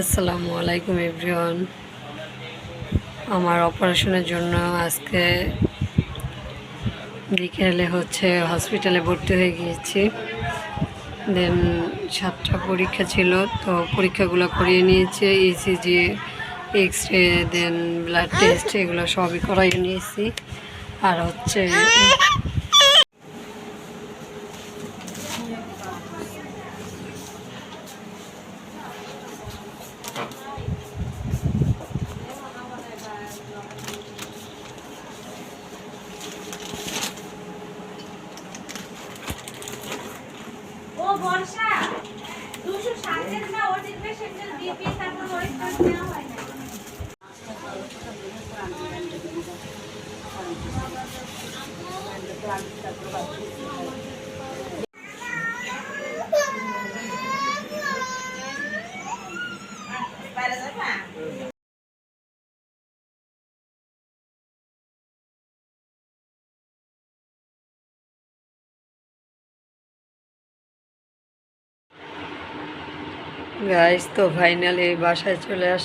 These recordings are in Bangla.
আসসালামু আলাইকুম এভরিওয়ান। আমার অপারেশনের জন্য আজকে বিকেলে হচ্ছে হসপিটালে ভর্তি হয়ে গিয়েছি। দেন সাতটা পরীক্ষা ছিল, তো পরীক্ষাগুলো করিয়ে নিয়েছি ইসিজি এক্স রে দেন ব্লাড টেস্ট এগুলো সবই করাই নিয়েছি। আর হচ্ছে বর্ষা দুশো সাতের না ওটির সেটা বিপি তারপর ওই নেওয়া হয় না। গাইস তো ফাইনালি বাসায় চলে আস,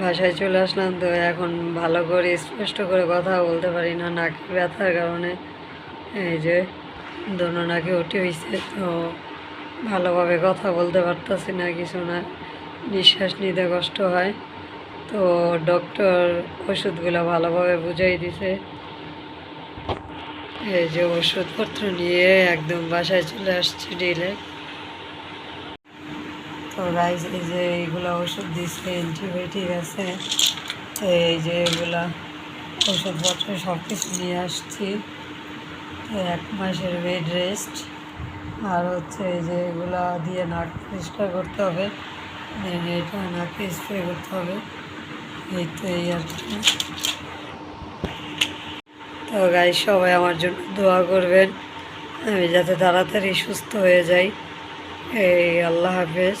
বাসায় চলে আসলাম তো এখন ভালো করে স্পষ্ট করে কথা বলতে পারি না নাকি ব্যথার কারণে। এই যে, দোনো নাকি উঠে হয়েছে তো ভালোভাবে কথা বলতে পারতাছি না, কিছু না। নিঃশ্বাস নিতে কষ্ট হয়। তো ডক্টর ওষুধগুলো ভালোভাবে বুঝাই দিছে। এই যে ওষুধপত্র নিয়ে একদম বাসায় চলে আসছি ডিলে তো রাইস এই যে এইগুলো ওষুধ দিচ্ছে অ্যান্টিবায়োটিক আছে, এই যে এগুলা ওষুধপত্র সব কিছু নিয়ে আসছি। এক মাসের বেড রেস্ট আর হচ্ছে এই যে এগুলা দিয়ে নাক পরিষ্কার করতে হবে এটা নাকে স্প্রে করতে হবে, এই তো এই আর কি। তো গাই সবাই আমার জন্য দোয়া করবেন, আমি যাতে তাড়াতাড়ি সুস্থ হয়ে যাই। এই আল্লাহ হাফেজ।